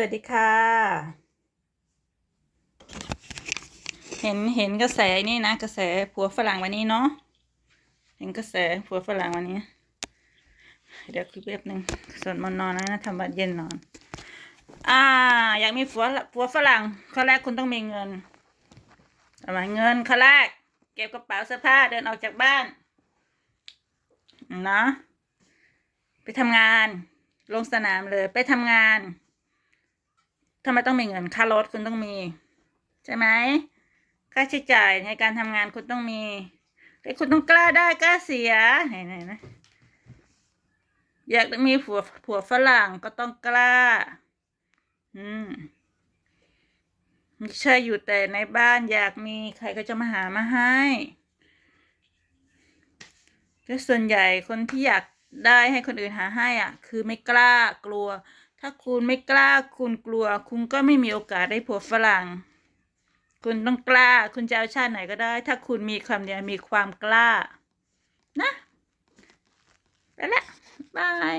วัสดีค่ะ เห็นเห็นกระแสนี่นะ กระแสผัวฝรั่งวันนี้เนาะ เห็นกระแสผัวฝรั่งวันนี้ เดี๋ยวคุยแป๊บหนึ่งส่วนมนนอนนะนะทำบัดเย็นนอน อ่า อยากมีผัวผัวฝรั่งข้อแรกคุณต้องมีเงินเอามาเงินข้อแรก เก็บกระเป๋าเสื้อผ้าเดินออกจากบ้าน นะ ไปทำงาน ลงสนามเลย ไปทำงาน ทำไมต้องมีเงินค่ารถคุณต้องมี ใช่ไหมค่าใช้จ่ายในการทำงานคุณต้องมีแต่คุณต้องกล้าได้กล้าเสียไหนไหนนะอยากมีผัวผัวฝรั่งก็ต้องกล้า อืมไม่ใช่อยู่แต่ในบ้านอยากมีใครก็จะมาหามาให้ก็ส่วนใหญ่คนที่อยากได้ให้คนอื่นหาให้อะ คือไม่กล้ากลัว ถ้าคุณไม่กล้าคุณกลัว คุณก็ไม่มีโอกาสได้ผัวฝรั่ง คุณต้องกล้า คุณจะเอาชาติไหนก็ได้ ถ้าคุณมีความเดียวมีความกล้า นะ ไปละบาย